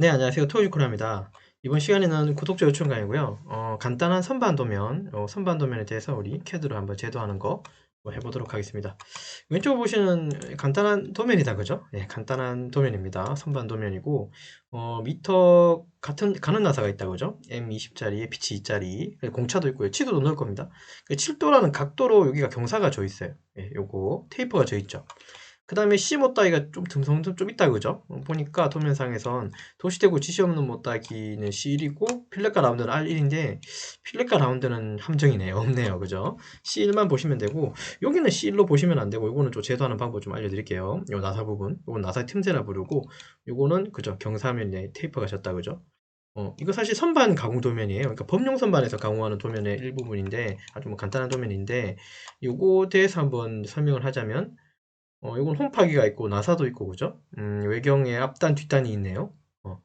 네, 안녕하세요. 토요유쿠라입니다. 이번 시간에는 구독자 요청강이고요. 어, 간단한 선반 도면, 어, 선반 도면에 대해서 우리 CAD로 한번 제도하는 거뭐 해보도록 하겠습니다. 왼쪽 보시는 간단한 도면이다, 그죠? 예, 간단한 도면입니다. 선반 도면이고, 어, 미터 같은 가는 나사가 있다, 그죠? M20짜리, P2짜리, 공차도 있고요. 치도도 넣을 겁니다. 7도라는 각도로 여기가 경사가 져 있어요. 예, 요거 테이프가 져 있죠. 그 다음에 C 못따기가 좀 듬성듬 좀 있다 그죠? 어, 보니까 도면상에선 도시대구 지시 없는 못따기는 C1이고 필렛과 라운드는 R1인데 필렛과 라운드는 함정이네요 없네요 그죠? C1만 보시면 되고 여기는 C1로 보시면 안 되고 이거는 좀 제도하는 방법 좀 알려드릴게요 요 나사 부분 이건 나사 틈새라 부르고 요거는 그죠 경사면에 테이프가 졌다 그죠? 어, 이거 사실 선반 가공 도면이에요. 그러니까 법용 선반에서 가공하는 도면의 일부분인데 아주 뭐 간단한 도면인데 요거에 대해서 한번 설명을 하자면 어, 이건 홈파기가 있고 나사도 있고 그죠? 음, 외경에 앞단 뒷단이 있네요. 어.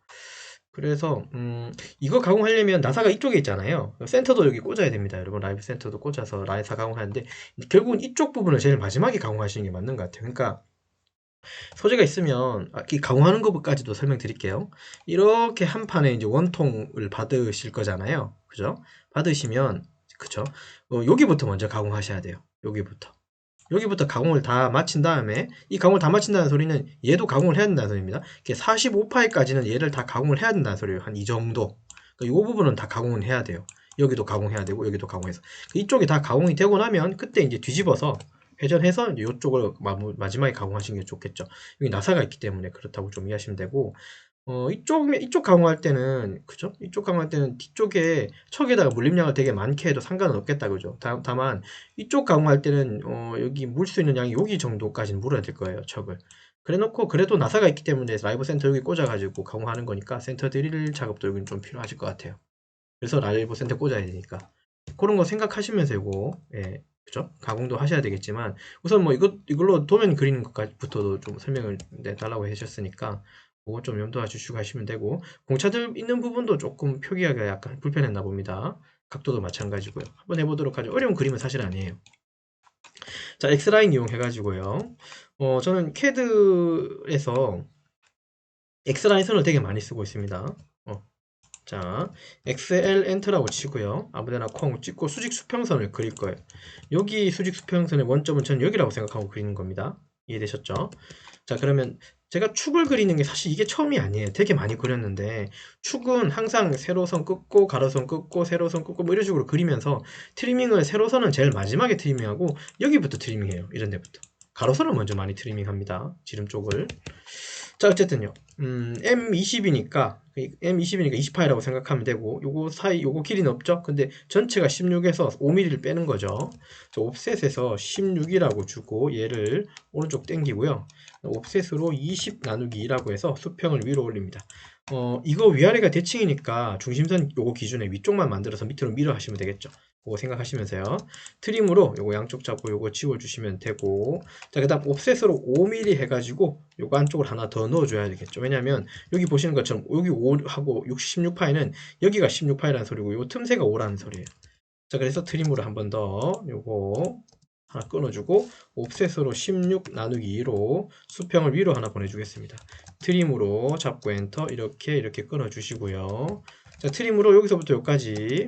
그래서 음, 이거 가공하려면 나사가 이쪽에 있잖아요. 센터도 여기 꽂아야 됩니다. 여러분 라이브 센터도 꽂아서 라이사 가공하는데 결국은 이쪽 부분을 제일 마지막에 가공하시는 게 맞는 것 같아요. 그러니까 소재가 있으면 아, 이 가공하는 것까지도 설명드릴게요. 이렇게 한 판에 이제 원통을 받으실 거잖아요. 그죠? 받으시면 그죠? 어, 여기부터 먼저 가공하셔야 돼요. 여기부터. 여기부터 가공을 다 마친 다음에 이 가공을 다 마친다는 소리는 얘도 가공을 해야 된다는 소리입니다. 45파이까지는 얘를 다 가공을 해야 된다는 소리예요. 한 이 정도. 그러니까 이 부분은 다 가공을 해야 돼요. 여기도 가공해야 되고 여기도 가공해서 그 이쪽이 다 가공이 되고 나면 그때 이제 뒤집어서 회전해서 이쪽을 마지막에 가공하시는 게 좋겠죠. 여기 나사가 있기 때문에 그렇다고 좀 이해하시면 되고 어, 이쪽, 이쪽 강화할 때는, 그죠? 이쪽 강화할 때는 뒤쪽에 척에다가 물림량을 되게 많게 해도 상관은 없겠다, 그죠? 다, 만 이쪽 강화할 때는, 어, 여기 물 수 있는 양이 여기 정도까지는 물어야 될 거예요, 척을. 그래 놓고, 그래도 나사가 있기 때문에 라이브 센터 여기 꽂아가지고 강화하는 거니까 센터 드릴 작업도 여기는 좀 필요하실 것 같아요. 그래서 라이브 센터 꽂아야 되니까. 그런 거 생각하시면서 이거, 예, 그죠? 가공도 하셔야 되겠지만, 우선 뭐 이것, 이걸로 도면 그리는 것까지부터도 좀 설명을 네, 달라고 해주셨으니까, 그거 좀 염두해 주시고 하시면 되고 공차들 있는 부분도 조금 표기하기가 약간 불편했나 봅니다. 각도도 마찬가지고요. 한번 해보도록 하죠. 어려운 그림은 사실 아니에요. 자, X라인 이용해가지고요. 어, 저는 CAD에서 X라인 선을 되게 많이 쓰고 있습니다. 어. 자, XL 엔터라고 치고요. 아무데나 콩 찍고 수직 수평선을 그릴 거예요. 여기 수직 수평선의 원점은 저는 여기라고 생각하고 그리는 겁니다. 이해되셨죠? 자, 그러면 제가 축을 그리는 게 사실 이게 처음이 아니에요. 되게 많이 그렸는데 축은 항상 세로선 끊고 가로선 끊고 세로선 끊고 뭐 이런 식으로 그리면서 트리밍을 세로선은 제일 마지막에 트리밍하고 여기부터 트리밍해요. 이런 데부터. 가로선을 먼저 많이 트리밍합니다. 지름 쪽을. 자 어쨌든요. 음, M20이니까 M20이니까 28이라고 생각하면 되고 요거 사이 요거 길이는 없죠. 근데 전체가 16에서 5mm를 빼는 거죠. 옵셋에서 16이라고 주고 얘를 오른쪽 당기고요. 옵셋으로 20 나누기 2라고 해서 수평을 위로 올립니다. 어, 이거 위아래가 대칭이니까 중심선 요거 기준에 위쪽만 만들어서 밑으로 밀어 하시면 되겠죠. 그거 생각하시면서요. 트림으로 요거 양쪽 잡고 요거 지워주시면 되고 자, 그 다음 옵셋으로 5mm 해가지고 요거 안쪽을 하나 더 넣어줘야 되겠죠. 왜냐면 여기 보시는 것처럼 여기 5하고 66파이는 여기가 16파이라는 소리고 요 틈새가 5라는 소리예요. 자, 그래서 트림으로 한 번 더 요거 하나 끊어주고 옵셋으로 16 나누기 2로 수평을 위로 하나 보내주겠습니다. 트림으로 잡고 엔터 이렇게 이렇게 끊어주시고요. 자 트림으로 여기서부터 여기까지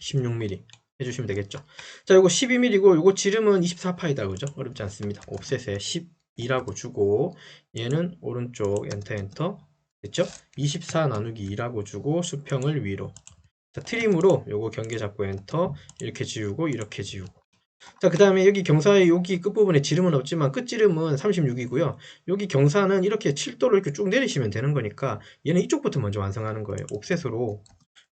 16mm 해주시면 되겠죠. 자 이거 12mm고 이거 지름은 24파이다 그죠? 어렵지 않습니다. 옵셋에 12라고 주고 얘는 오른쪽 엔터 엔터 됐죠? 24 나누기 2라고 주고 수평을 위로 자, 트림으로 요거 경계 잡고 엔터 이렇게 지우고 이렇게 지우고 자, 그 다음에 여기 경사의 여기 끝부분에 지름은 없지만 끝지름은 36이고요. 여기 경사는 이렇게 7도로 이렇게 쭉 내리시면 되는 거니까 얘는 이쪽부터 먼저 완성하는 거예요. 옵셋으로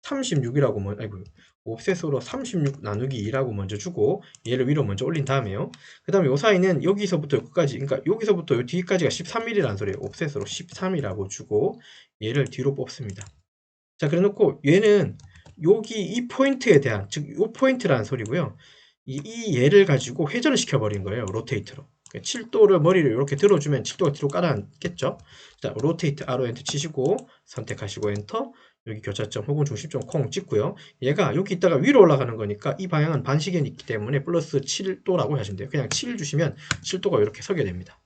36이라고 뭐, 아이고, 옵셋으로 36 나누기 2라고 먼저 주고 얘를 위로 먼저 올린 다음에요. 그 다음에 요 사이는 여기서부터 여기까지, 그러니까 여기서부터 요 뒤까지가 13mm라는 소리예요. 옵셋으로 13이라고 주고 얘를 뒤로 뽑습니다. 자, 그래 놓고 얘는 여기 이 포인트에 대한, 즉, 요 포인트라는 소리고요. 이, 이 얘를 가지고 회전을 시켜버린 거예요. 로테이트로. 7도를 그러니까 머리를 이렇게 들어주면 7도가 뒤로 깔아앉겠죠. 자, 로테이트 아로 엔터 치시고 선택하시고 엔터 여기 교차점 혹은 중심점 콩 찍고요. 얘가 여기 있다가 위로 올라가는 거니까 이 방향은 반시계이기 때문에 플러스 7도라고 하시면 돼요. 그냥 7 주시면 7도가 이렇게 서게 됩니다.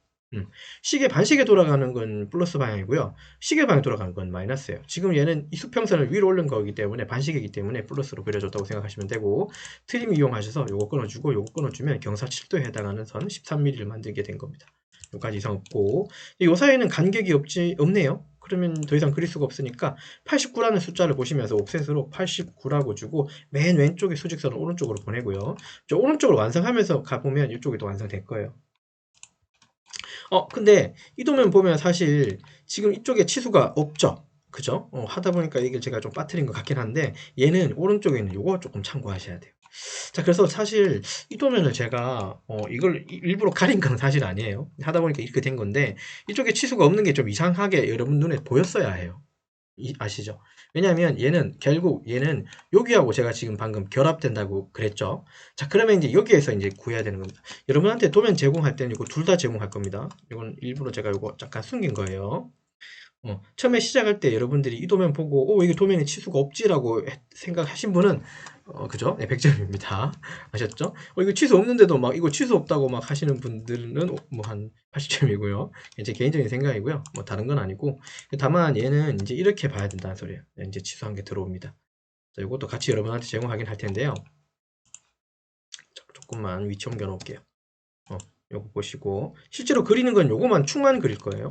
시계 반시계 돌아가는 건 플러스 방향이고요. 시계 방향 돌아가는 건 마이너스예요. 지금 얘는 이 수평선을 위로 올린 거기 때문에 반시계이기 때문에 플러스로 그려줬다고 생각하시면 되고 트림 이용하셔서 요거 끊어주고 요거 끊어주면 경사 7도에 해당하는 선 13mm를 만들게 된 겁니다. 여기까지 이상 없고 요 사이에는 간격이 없지 없네요. 그러면 더 이상 그릴 수가 없으니까 89라는 숫자를 보시면서 옵셋으로 89라고 주고 맨 왼쪽에 수직선을 오른쪽으로 보내고요. 저 오른쪽으로 완성하면서 가보면 이쪽에도 완성될 거예요. 어, 근데 이 도면 보면 사실 지금 이쪽에 치수가 없죠? 그죠? 어, 하다 보니까 이게 제가 좀 빠뜨린 것 같긴 한데 얘는 오른쪽에 있는 요거 조금 참고하셔야 돼요. 자, 그래서 사실 이 도면을 제가 어, 이걸 일부러 가린 건 사실 아니에요. 하다 보니까 이렇게 된 건데 이쪽에 치수가 없는 게 좀 이상하게 여러분 눈에 보였어야 해요. 이, 아시죠? 왜냐하면 얘는 결국 얘는 여기하고 제가 지금 방금 결합된다고 그랬죠. 자 그러면 이제 여기에서 이제 구해야 되는 겁니다. 여러분한테 도면 제공할 때는 이거 둘 다 제공할 겁니다. 이건 일부러 제가 이거 잠깐 숨긴 거예요. 어, 처음에 시작할 때 여러분들이 이 도면 보고 오 이게 도면에 치수가 없지라고 생각하신 분은 어, 그죠? 네, 100점입니다. 아셨죠? 어, 이거 취소 없는데도 막 이거 취소 없다고 막 하시는 분들은 뭐 한 80점이고요. 제 개인적인 생각이고요. 뭐 다른 건 아니고 다만 얘는 이제 이렇게 봐야 된다는 소리예요. 이제 취소한 게 들어옵니다. 자, 이것도 같이 여러분한테 제공하긴 할 텐데요. 조금만 위치 옮겨 놓을게요. 어. 요거 보시고 실제로 그리는 건 요거만 축만 그릴 거예요.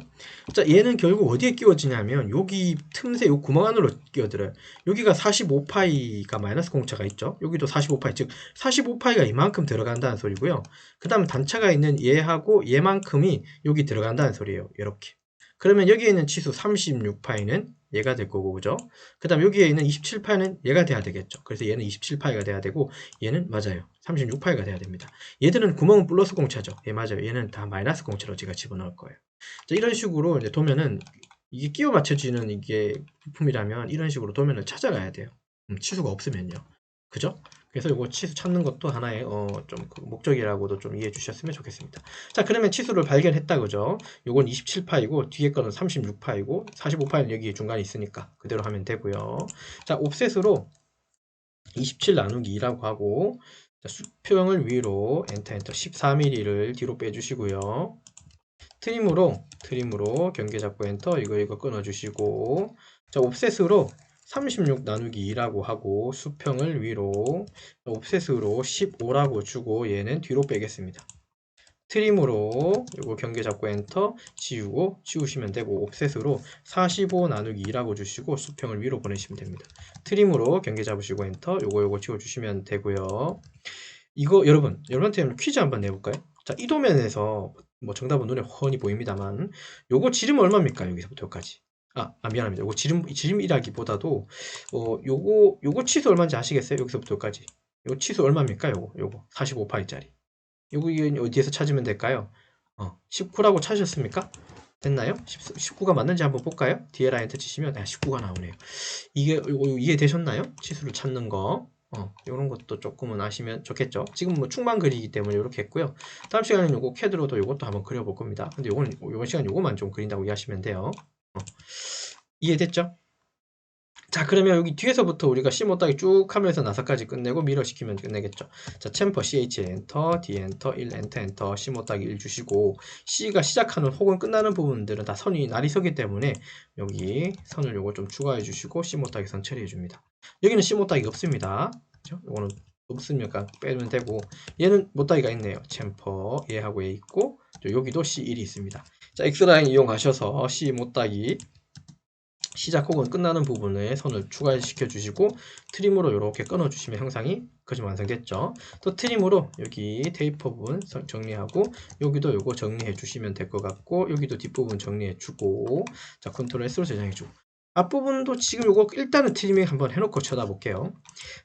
자 얘는 결국 어디에 끼워지냐면 여기 틈새 요 구멍 안으로 끼워들어요. 여기가 45파이가 마이너스 공차가 있죠? 여기도 45파이 즉 45파이가 이만큼 들어간다는 소리고요. 그 다음 단차가 있는 얘하고 얘만큼이 여기 들어간다는 소리예요 이렇게 그러면 여기에 있는 치수 36파이는 얘가 될 거고 그죠? 그 다음 여기에 있는 27파이는 얘가 돼야 되겠죠. 그래서 얘는 27파이가 돼야 되고 얘는 맞아요. 36파이가 돼야 됩니다. 얘들은 구멍은 플러스 공차죠. 예 맞아요. 얘는 다 마이너스 공차로 제가 집어넣을 거예요. 자, 이런 식으로 이제 도면은 이게 끼워 맞춰지는 이게 부품이라면 이런 식으로 도면을 찾아가야 돼요. 음, 치수가 없으면요. 그죠? 그래서 이거 치수 찾는 것도 하나의 어, 좀 그 목적이라고도 좀 이해해 주셨으면 좋겠습니다. 자, 그러면 치수를 발견했다 그죠? 요건 27파이고 뒤에 거는 36파이고 45파이는 여기 중간에 있으니까 그대로 하면 되고요. 자, 옵셋으로 27 나누기 2라고 하고 자, 수평을 위로 엔터 엔터 14mm를 뒤로 빼주시고요. 트림으로 트림으로 경계 잡고 엔터 이거 이거 끊어주시고 자 옵셋으로 36 나누기 2라고 하고 수평을 위로 옵셋으로 15라고 주고 얘는 뒤로 빼겠습니다. 트림으로 이거 경계 잡고 엔터 지우고 지우시면 되고 옵셋으로 45 나누기 2라고 주시고 수평을 위로 보내시면 됩니다. 트림으로 경계 잡으시고 엔터 요거 요거 지워주시면 되고요. 이거 여러분 여러분한테 퀴즈 한번 내볼까요? 자 이 도면에서 뭐 정답은 눈에 훤히 보입니다만 요거 지름 얼마입니까 여기서부터 여기까지 아, 아 미안합니다. 요거 지름 지름이라기보다도 어 요거 요거 치수 얼마인지 아시겠어요? 여기서부터 여기까지. 요 치수 얼마입니까? 요거 요거 45파이짜리. 요거 어디에서 찾으면 될까요? 어, 19라고 찾으셨습니까? 됐나요? 10, 19가 맞는지 한번 볼까요? 뒤에 라인트 치시면 아, 19가 나오네요. 이게 요거 이해되셨나요? 치수를 찾는 거. 어, 이런 것도 조금은 아시면 좋겠죠. 지금 뭐 축만 그리기 때문에 이렇게 했고요. 다음 시간에는 요거 캐드로도 요것도 한번 그려볼 겁니다. 근데 요거는 요번 시간 요거만 좀 그린다고 이해하시면 돼요. 어. 이해됐죠? 자 그러면 여기 뒤에서부터 우리가 C 못하기 쭉 하면서 나사까지 끝내고 미러 시키면 끝내겠죠 자 챔퍼 CH 엔터 D 엔터 1 엔터 엔터 C 못하기 1 주시고 C가 시작하는 혹은 끝나는 부분들은 다 선이 날이 서기 때문에 여기 선을 요거 좀 추가해 주시고 C 못하기 선 처리해 줍니다 여기는 C 못하기 없습니다? 요거는 없으니까 빼면 되고 얘는 못하기가 있네요 챔퍼 얘하고 얘 있고 여기도 C1이 있습니다 자, X라인 이용하셔서 C 못따기 시작 혹은 끝나는 부분에 선을 추가시켜 주시고 트림으로 이렇게 끊어 주시면 형상이 그지 완성됐죠. 또 트림으로 여기 테이프 부분 정리하고 여기도 요거 정리해 주시면 될 것 같고 여기도 뒷부분 정리해 주고 자 컨트롤 S로 저장해 주고 앞부분도 지금 요거 일단은 트리밍 한번 해놓고 쳐다볼게요.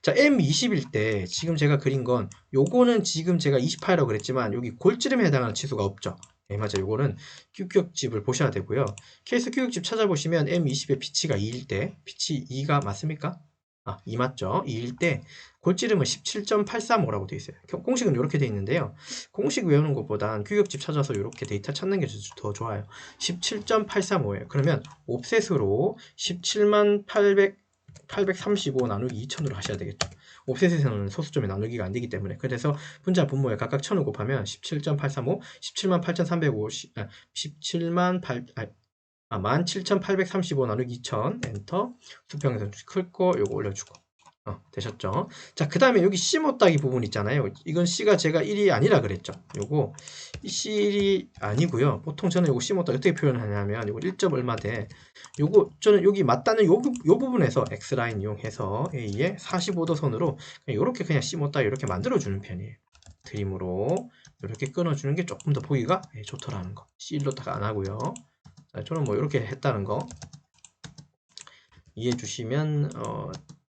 자 M20일 때 지금 제가 그린 건 요거는 지금 제가 28이라고 그랬지만 여기 골지름에 해당하는 치수가 없죠 네, 맞아요. 이거는 규격집을 보셔야 되고요. 케이스 규격집 찾아보시면 M20의 피치가 2일 때, 피치 2가 맞습니까? 아, 2 맞죠? 2일 때 골지름은 17.835라고 되어 있어요. 공식은 이렇게 되어 있는데요. 공식 외우는 것보단 규격집 찾아서 이렇게 데이터 찾는 게 더 좋아요. 17.835예요. 그러면 옵셋으로 17만 800 835 나누기 2000으로 하셔야 되겠죠. 옵셋에서는 소수점에 나누기가 안 되기 때문에. 그래서 분자 분모에 각각 1000을 곱하면 17.835, 17만 8,350, 아, 17만 8, 아, 17,835 나누기 2000 엔터. 수평에서 클 거 요거 올려주고 어, 되셨죠? 자, 그 다음에 여기 C 못따기 부분 있잖아요. 이건 C가 제가 1이 아니라 그랬죠. 요거 이 C1이 아니고요. 보통 저는 요거 C 못따기 어떻게 표현하냐면 요거 1점 얼마 돼. 요거 저는 여기 맞다는 요, 부- 요 부분에서 X라인 이용해서 A에 45도 선으로 그냥 요렇게 그냥 C 못따기 이렇게 만들어주는 편이에요. 드림으로 이렇게 끊어주는 게 조금 더 보기가 예, 좋더라는 거. C1로 딱 안 하고요. 자, 저는 뭐 이렇게 했다는 거 이해해 주시면 어,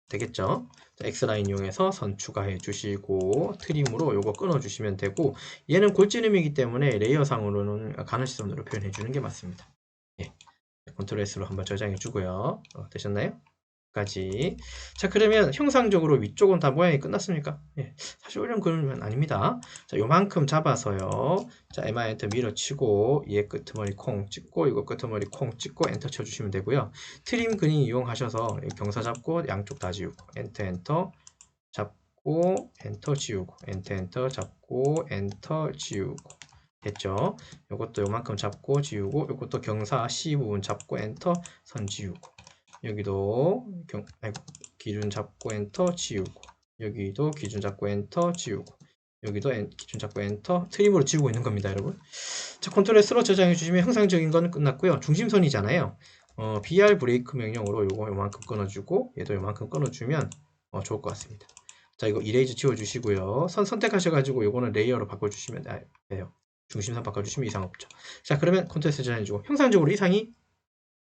되겠죠? 자, X라인 이용해서 선 추가해 주시고 트림으로 요거 끊어 주시면 되고 얘는 골지름이기 때문에 레이어상으로는 가늘시선으로 표현해 주는 게 맞습니다. 예. 컨트롤 S로 한번 저장해 주고요. 어, 되셨나요? 까지. 자, 그러면 형상적으로 위쪽은 다 모양이 끝났습니까? 예. 사실 어려운 그림은 아닙니다. 자, 요만큼 잡아서요. 자, MI 엔터 밀어치고 얘 끄트머리 콩 찍고 이거 끄트머리 콩 찍고 엔터 쳐주시면 되고요. 트림 그림 이용하셔서 이 경사 잡고 양쪽 다 지우고 엔터 엔터 잡고 엔터 지우고 엔터 엔터 잡고 엔터 지우고 됐죠? 이것도 요만큼 잡고 지우고 이것도 경사 C 부분 잡고 엔터 선 지우고 여기도 경, 아이고, 기준 잡고 엔터 지우고 여기도 기준 잡고 엔터 지우고 여기도 엔- 기준 잡고 엔터 트림으로 지우고 있는 겁니다 여러분. 자 컨트롤 S로 저장해 주시면 형상적인 건 끝났고요. 중심선이잖아요. 어, BR 브레이크 명령으로 요거 요만큼 끊어주고 얘도 요만큼 끊어주면 어, 좋을 것 같습니다. 자 이거 이레이즈 지워주시고요. 선 선택하셔가지고 요거는 레이어로 바꿔주시면 아, 돼요. 중심선 바꿔주시면 이상 없죠. 자 그러면 컨트롤 S 저장해주고 형상적으로 이상이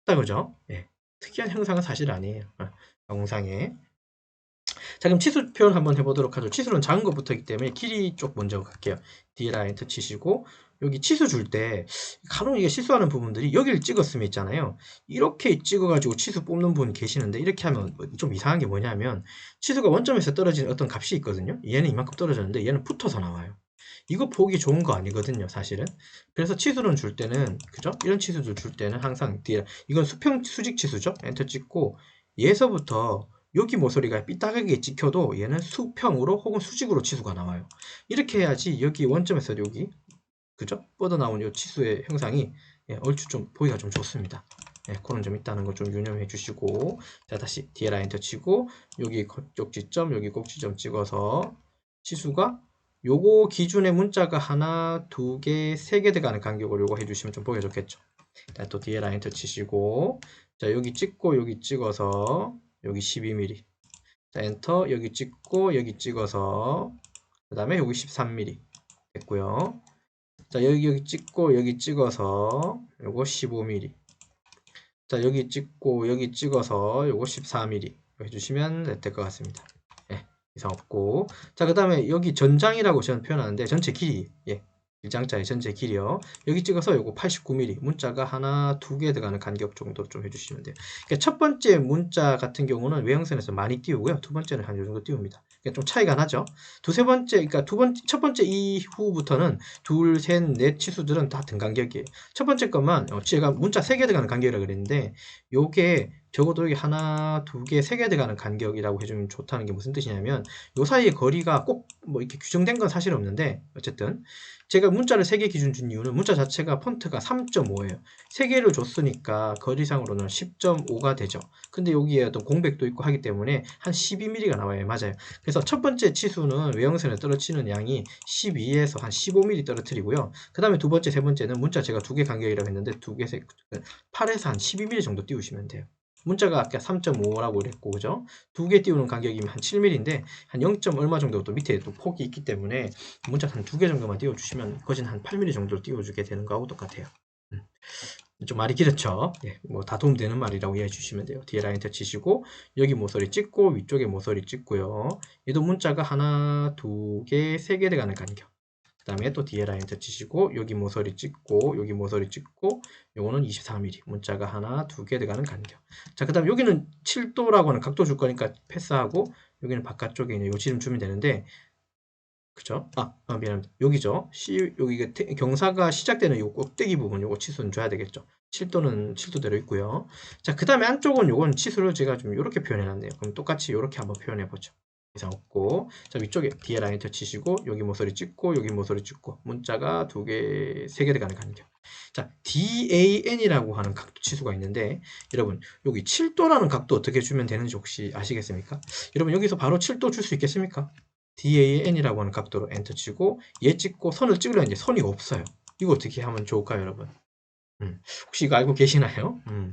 없다 그죠? 예. 특이한 형상은 사실 아니에요. 어, 영상에. 자 그럼 치수 표현 한번 해보도록 하죠. 치수는 작은 것부터이기 때문에 길이 쪽 먼저 갈게요. D라 엔터 치시고 여기 치수 줄 때 간혹 이게 실수하는 부분들이 여기를 찍었으면 있잖아요. 이렇게 찍어가지고 치수 뽑는 분 계시는데 이렇게 하면 좀 이상한 게 뭐냐면 치수가 원점에서 떨어지는 어떤 값이 있거든요. 얘는 이만큼 떨어졌는데 얘는 붙어서 나와요 이거 보기 좋은 거 아니거든요 사실은. 그래서 치수는 줄 때는 그죠? 이런 치수들 줄 때는 항상 뒤에 이건 수평 수직 치수죠? 엔터 찍고 얘서부터 여기 모서리가 삐딱하게 찍혀도 얘는 수평으로 혹은 수직으로 치수가 나와요. 이렇게 해야지 여기 원점에서 여기 그죠? 뻗어나온 이 치수의 형상이 예, 얼추 좀 보기가 좀 좋습니다. 예, 그런 점 있다는 거 좀 유념해 주시고 자 다시 뒤에 라인 터 치고 여기 꼭지점 여기 꼭지점 찍어서 치수가 요거 기준의 문자가 하나, 두 개, 세 개 들어가는 간격으로 요거 해주시면 좀 보기 좋겠죠. 자, 또 뒤에 라인 터 치시고, 자, 여기 찍고, 여기 찍어서, 여기 12mm. 자, 엔터, 여기 찍고, 여기 찍어서, 그 다음에 여기 13mm. 됐고요. 자, 여기, 여기 찍고, 여기 찍어서, 요거 15mm. 자, 여기 찍고, 여기 찍어서, 요거 14mm. 해주시면 될 것 같습니다. 이상 없고. 자 그 다음에 여기 전장이라고 저는 표현하는데 전체 길이 예 일장짜리 전체 길이요. 여기 찍어서 요거 89mm 문자가 하나 두 개 들어가는 간격 정도 좀 해주시면 돼요. 그러니까 첫 번째 문자 같은 경우는 외형선에서 많이 띄우고요. 두 번째는 한 요 정도 띄웁니다. 그러니까 좀 차이가 나죠. 두세 번째 그러니까 두 번째 첫 번째 이후부터는 둘 셋 넷 치수들은 다 등간격이에요. 첫 번째 것만 어, 제가 문자 세 개 들어가는 간격이라 그랬는데 요게 적어도 여기 하나, 두 개, 세 개 들어가는 간격이라고 해주면 좋다는 게 무슨 뜻이냐면 요 사이의 거리가 꼭 뭐 이렇게 규정된 건 사실 없는데 어쨌든 제가 문자를 세 개 기준 준 이유는 문자 자체가 폰트가 3.5예요. 세 개를 줬으니까 거리상으로는 10.5가 되죠. 근데 여기에 어떤 공백도 있고 하기 때문에 한 12mm가 나와요. 맞아요. 그래서 첫 번째 치수는 외형선에 떨어지는 양이 12에서 한 15mm 떨어뜨리고요. 그 다음에 두 번째, 세 번째는 문자 제가 두 개 간격이라고 했는데 두 개, 세, 8에서 한 12mm 정도 띄우시면 돼요. 문자가 아까 3.5라고 그랬고 그죠? 두 개 띄우는 간격이면 한 7mm인데 한 0. 얼마 정도 또 밑에 또 폭이 있기 때문에 문자 한 두 개 정도만 띄워주시면 거진 한 8mm 정도를 띄워주게 되는 거하고 똑같아요. 음. 좀 말이 길었죠? 예, 뭐다 도움되는 말이라고 이해해 주시면 돼요. 뒤에 라인 터 치시고 여기 모서리 찍고 위쪽에 모서리 찍고요. 얘도 문자가 하나, 두 개, 세 개 들어가는 간격. 그 다음에 또 뒤에 라인 터 치시고 여기 모서리 찍고 여기 모서리 찍고 요거는 24mm 문자가 하나 두 개 들어가는 간격. 자그 다음 여기는 7도라고 하는 각도 줄 거니까 패스하고 여기는 바깥쪽에 있는 요 지름 주면 되는데 그죠? 아, 아 미안합니다. 여기죠. C, 여기 경사가 시작되는 요 꼭대기 부분 요거 치수는 줘야 되겠죠. 7도는 7도대로 있고요. 자 그 다음에 안쪽은 요건 치수를 제가 좀 이렇게 표현해 놨네요. 그럼 똑같이 이렇게 한번 표현해 보죠 이상 없고 자 위쪽에 뒤에 라인 터 치시고 여기 모서리 찍고 여기 모서리 찍고 문자가 두 개, 세 개 들어가는 간격 자 DAN이라고 하는 각도 치수가 있는데 여러분 여기 7도라는 각도 어떻게 주면 되는지 혹시 아시겠습니까? 여러분 여기서 바로 7도 줄 수 있겠습니까? DAN이라고 하는 각도로 엔터 치고 얘 찍고 선을 찍으려 이제 선이 없어요 이거 어떻게 하면 좋을까요 여러분? 음, 혹시 이거 알고 계시나요? 음,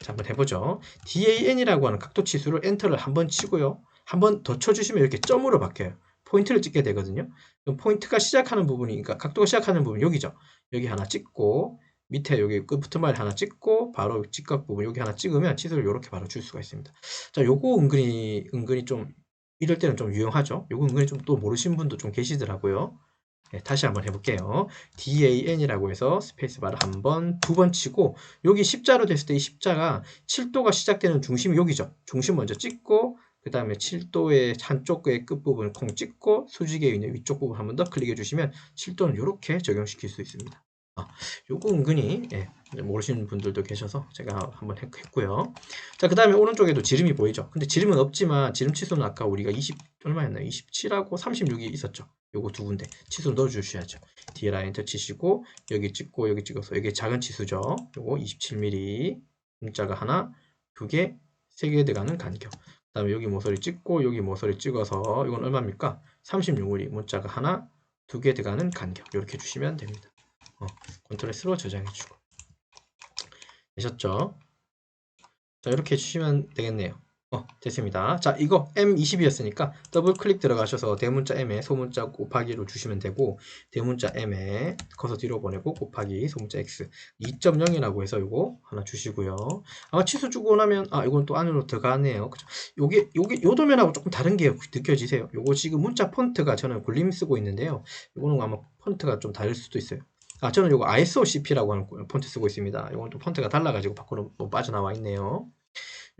자 한번 해보죠 DAN이라고 하는 각도 치수를 엔터를 한번 치고요 한 번 더 쳐주시면 이렇게 점으로 바뀌어요. 포인트를 찍게 되거든요. 그럼 포인트가 시작하는 부분이, 그러니까 각도가 시작하는 부분 여기죠. 여기 하나 찍고 밑에 여기 끝부터말 하나 찍고 바로 직각 부분 여기 하나 찍으면 치수를 이렇게 바로 줄 수가 있습니다. 자, 요거 은근히 은근히 좀 이럴 때는 좀 유용하죠. 요거 은근히 좀 또 모르신 분도 좀 계시더라고요. 네, 다시 한번 해볼게요. DAN이라고 해서 스페이스바를 한 번, 두 번 치고 여기 십자로 됐을 때 이 십자가 7도가 시작되는 중심이 여기죠. 중심 먼저 찍고 그 다음에 7도의 한쪽의 끝부분을 콩 찍고 수직에 있는 위쪽 부분 한 번 더 클릭해 주시면 7도는 이렇게 적용시킬 수 있습니다. 아, 요거 은근히 예, 모르시는 분들도 계셔서 제가 한번 했 고요. 자, 그 다음에 오른쪽에도 지름이 보이죠. 근데 지름은 없지만 지름 치수는 아까 우리가 20 얼마였나요? 27하고 36이 있었죠. 요거 두 군데 치수 넣어 주셔야죠. 뒤에 라인 터 치시고 여기 찍고 여기 찍어서 여기 작은 치수죠. 요거 27mm 문자가 하나, 두 개, 세 개 들어가는 간격. 그 다음에 여기 모서리 찍고 여기 모서리 찍어서 이건 얼마입니까? 36mm 문자가 하나 두 개 들어가는 간격 이렇게 주시면 됩니다. 어, 컨트롤 S로 저장해주고 되셨죠? 자 이렇게 해주시면 되겠네요. 어, 됐습니다. 자, 이거 M20이었으니까 더블 클릭 들어가셔서 대문자 M에 소문자 곱하기로 주시면 되고 대문자 M에 커서 뒤로 보내고 곱하기 소문자 X 2.0이라고 해서 이거 하나 주시고요. 아마 취소 주고 나면 아, 이건 또 안으로 들어가네요. 그죠? 요게 요게 요 도면하고 조금 다른 게 느껴지세요. 요거 지금 문자 폰트가 저는 굴림 쓰고 있는데요. 이거는 아마 폰트가 좀 다를 수도 있어요. 아, 저는 요거 ISOCP라고 하는 폰트 쓰고 있습니다. 이건 또 폰트가 달라가지고 밖으로 뭐 빠져나와 있네요.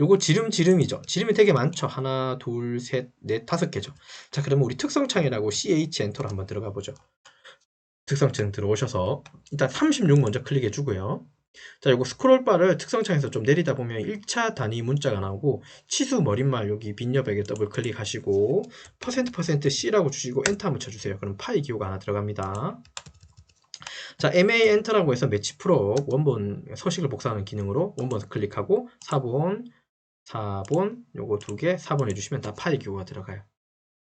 요거 지름 지름이죠. 지름이 되게 많죠. 하나, 둘, 셋, 넷, 다섯 개죠. 자, 그러면 우리 특성창이라고 CH 엔터로 한번 들어가 보죠. 특성창 들어오셔서 일단 36 먼저 클릭해 주고요. 자, 요거 스크롤 바를 특성창에서 좀 내리다 보면 1차 단위 문자가 나오고 치수 머릿말 여기 빈 여백에 더블 클릭하시고 퍼센트 퍼센트 %C라고 주시고 엔터 한번 쳐주세요. 그럼 파이 기호가 하나 들어갑니다. 자, MA 엔터라고 해서 매치 프로 원본 서식을 복사하는 기능으로 원본 클릭하고 4번 4번 요거 두 개 4번 해주시면 다 파일 기호가 들어가요.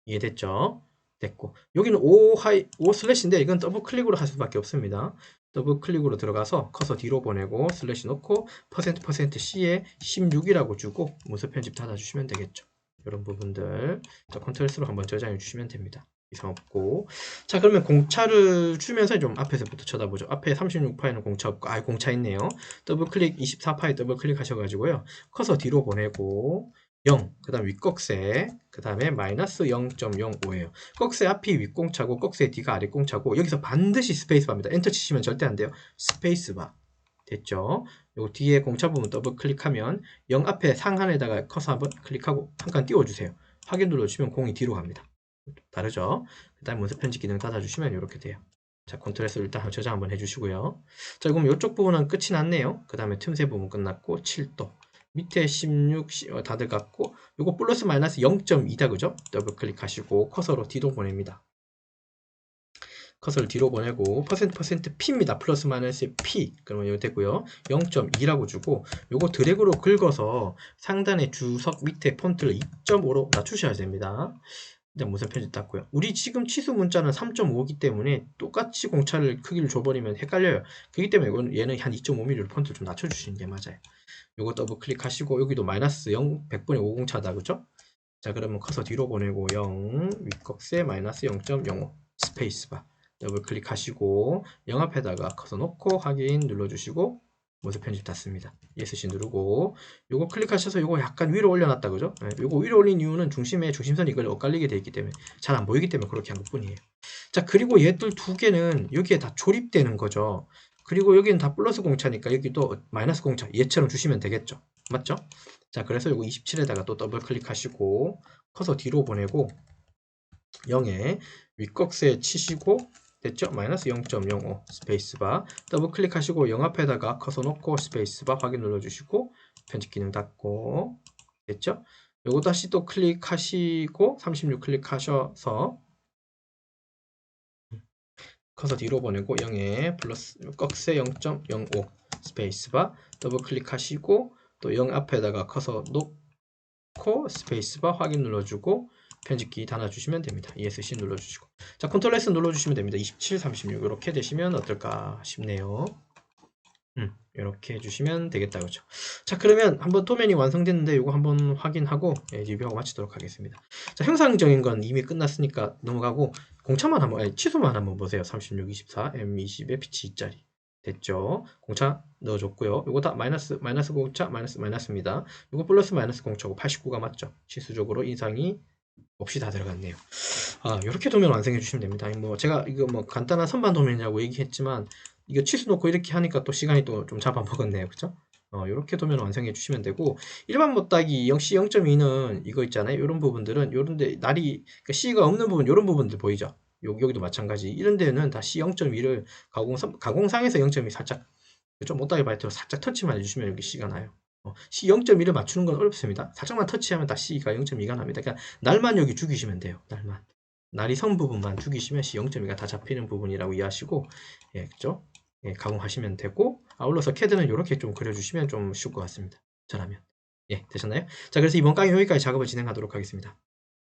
이해됐죠? 됐고 여기는 5 하이 5 슬래시인데 이건 더블 클릭으로 할 수밖에 없습니다. 더블 클릭으로 들어가서 커서 뒤로 보내고 슬래시 넣고 퍼센트 퍼센트 C에 16이라고 주고 문서 편집 닫아주시면 되겠죠. 이런 부분들 자, 컨트롤 S로 한번 저장해 주시면 됩니다. 이상 없고 자 그러면 공차를 주면서 좀 앞에서부터 쳐다보죠 앞에 36파일은 공차 없고 아 공차 있네요 더블 클릭 24파일 더블 클릭 하셔가지고요 커서 뒤로 보내고 0, 그 다음 윗꺽쇠, 그 다음에 마이너스 0.05에요. 꺽쇠 앞이 윗공차고 꺽쇠 뒤가 아랫공차고 여기서 반드시 스페이스바입니다. 엔터 치시면 절대 안 돼요. 스페이스바. 됐죠? 요 뒤에 공차 부분 더블 클릭하면 0 앞에 상한에다가 커서 한번 클릭하고 한 칸 띄워주세요. 확인 눌러주시면 공이 뒤로 갑니다. 다르죠? 그 다음에 문서 편집 기능 닫아주시면 이렇게 돼요. 자, 컨트롤 S 일단 저장 한번 해주시고요. 자, 그럼 이쪽 부분은 끝이 났네요. 그 다음에 틈새 부분 끝났고 7도. 밑에 16 어, 다들 같고 이거 플러스 마이너스 0.2다 그죠? 더블 클릭하시고 커서로 뒤로 보냅니다. 커서를 뒤로 보내고 퍼센트 퍼센트 P입니다. 플러스 마이너스 P 그러면 이거 되고요. 0.2라고 주고 요거 드래그로 긁어서 상단의 주석 밑에 폰트를 2.5로 낮추셔야 됩니다. 일단 무슨 편집 땄고요. 우리 지금 치수 문자는 3.5이기 때문에 똑같이 공차를 크기를 줘버리면 헷갈려요. 그렇기 때문에 이건 얘는 한 2.5mm로 폰트 좀 낮춰주시는 게 맞아요. 요거 더블 클릭하시고 여기도 마이너스 0, 100분의 5공차다 그죠? 자 그러면 커서 뒤로 보내고 0, 윗꺽쇠 마이너스 0.05 스페이스바 더블 클릭하시고 0 앞에다가 커서 놓고 확인 눌러주시고 모습 편집 닫습니다. ESC 누르고 요거 클릭하셔서 요거 약간 위로 올려놨다 그죠? 네, 요거 위로 올린 이유는 중심에 중심선이 이걸 엇갈리게 되어 있기 때문에 잘 안 보이기 때문에 그렇게 한 것뿐이에요. 자 그리고 얘들 두 개는 여기에 다 조립되는 거죠. 그리고 여기는 다 플러스 공차니까 여기도 마이너스 공차 얘처럼 주시면 되겠죠. 맞죠? 자 그래서 요거 27에다가 또 더블 클릭하시고 커서 뒤로 보내고 0에 윗꺽쇠 치시고 됐죠? 마이너스 0.05 스페이스바 더블 클릭하시고 0 앞에다가 커서 놓고 스페이스바 확인 눌러주시고 편집 기능 닫고 됐죠? 요거 다시 또 클릭하시고 36 클릭하셔서 커서 뒤로 보내고 0에 플러스 꺽쇠 0.05 스페이스바 더블 클릭하시고 또 0 앞에다가 커서 놓고 스페이스바 확인 눌러주고 편집키 닫아주시면 됩니다. ESC 눌러주시고. 자 컨트롤 S 눌러주시면 됩니다. 27, 36 이렇게 되시면 어떨까 싶네요. 음, 이렇게 해주시면 되겠다 그죠? 자 그러면 한번 도면이 완성됐는데 이거 한번 확인하고 예, 리뷰하고 마치도록 하겠습니다. 자 형상적인 건 이미 끝났으니까 넘어가고 공차만 한번 아니, 치수만 한번 보세요. 36, 24, M20에 피치 2짜리. 됐죠? 공차 넣어줬고요. 이거 다 마이너스 마이너스 공차 마이너스 마이너스입니다. 이거 플러스 마이너스 공차고 89가 맞죠? 치수적으로 인상이 없이 다 들어갔네요 아 이렇게 도면 완성해 주시면 됩니다 뭐 제가 이거 뭐 간단한 선반 도면이라고 얘기했지만 이거 치수 놓고 이렇게 하니까 또 시간이 또 좀 잡아먹었네요. 그쵸? 어, 이렇게 도면 완성해 주시면 되고 일반 못따기 0C 0.2는 이거 있잖아요. 이런 부분들은 요런데 날이 그러니까 C가 없는 부분 이런 부분들 보이죠? 여기, 여기도 마찬가지. 이런 데는 다 C 0.2를 가공, 가공상에서 0.2 살짝 좀 못따기 바이트로 살짝 터치만 해주시면 여기 C가 나요. 어, C 0.1을 맞추는 건 어렵습니다. 살짝만 터치하면 다 C가 0.2가 납니다. 그러니까 날만 여기 죽이시면 돼요. 날만. 날이 선 부분만 죽이시면 C 0.2가 다 잡히는 부분이라고 이해하시고 예, 그죠? 예, 가공하시면 되고 아울러서 캐드는 이렇게 좀 그려주시면 좀 쉬울 것 같습니다. 저라면 예, 되셨나요? 자, 그래서 이번 강의 여기까지 작업을 진행하도록 하겠습니다.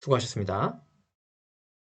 수고하셨습니다.